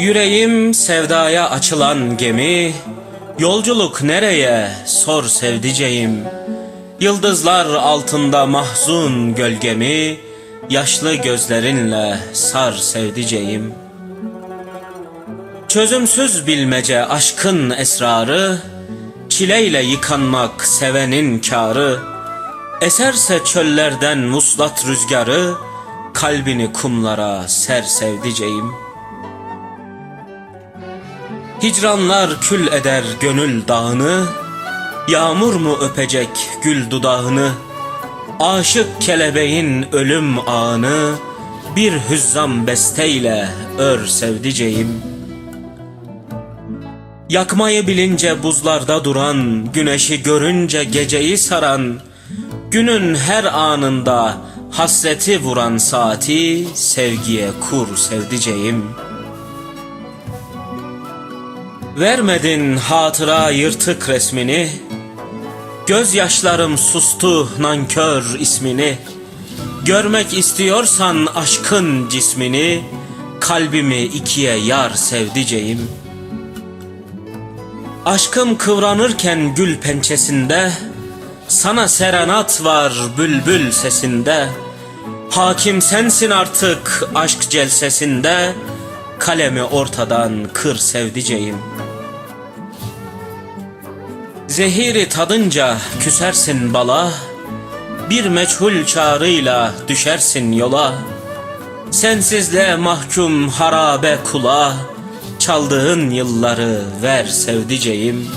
Yüreğim sevdaya açılan gemi, Yolculuk nereye sor sevdiceğim. Yıldızlar altında mahzun gölgemi, Yaşlı gözlerinle sar sevdiceğim. Çözümsüz bilmece aşkın esrarı, Çileyle yıkanmak sevenin kârı, Eserse çöllerden vuslat rüzgarı, Kalbini kumlara ser sevdiceğim. Hicranlar kül eder gönül dağını, Yağmur mu öpecek gül dudağını, Aşık kelebeğin ölüm anı, Bir hüzzam besteyle ör sevdiceğim. Yakmayı bilince buzlarda duran, Güneşi görünce geceyi saran, Günün her anında hasreti vuran saati Sevgiye kur sevdiceğim. Vermedin hatıra yırtık resmini, Gözyaşlarım sustu nankör ismini, Görmek istiyorsan aşkın cismini, Kalbimi ikiye yar sevdiceğim. Aşkım kıvranırken gül pençesinde, Sana serenat var bülbül sesinde, Hakim sensin artık aşk celsesinde, Kalemi ortadan kır sevdiceğim. Zehiri tadınca küsersin bala, Bir meçhul çağrıyla düşersin yola. Sensizliğe mahkum harabe kula, Çaldığın yılları ver sevdiceğim.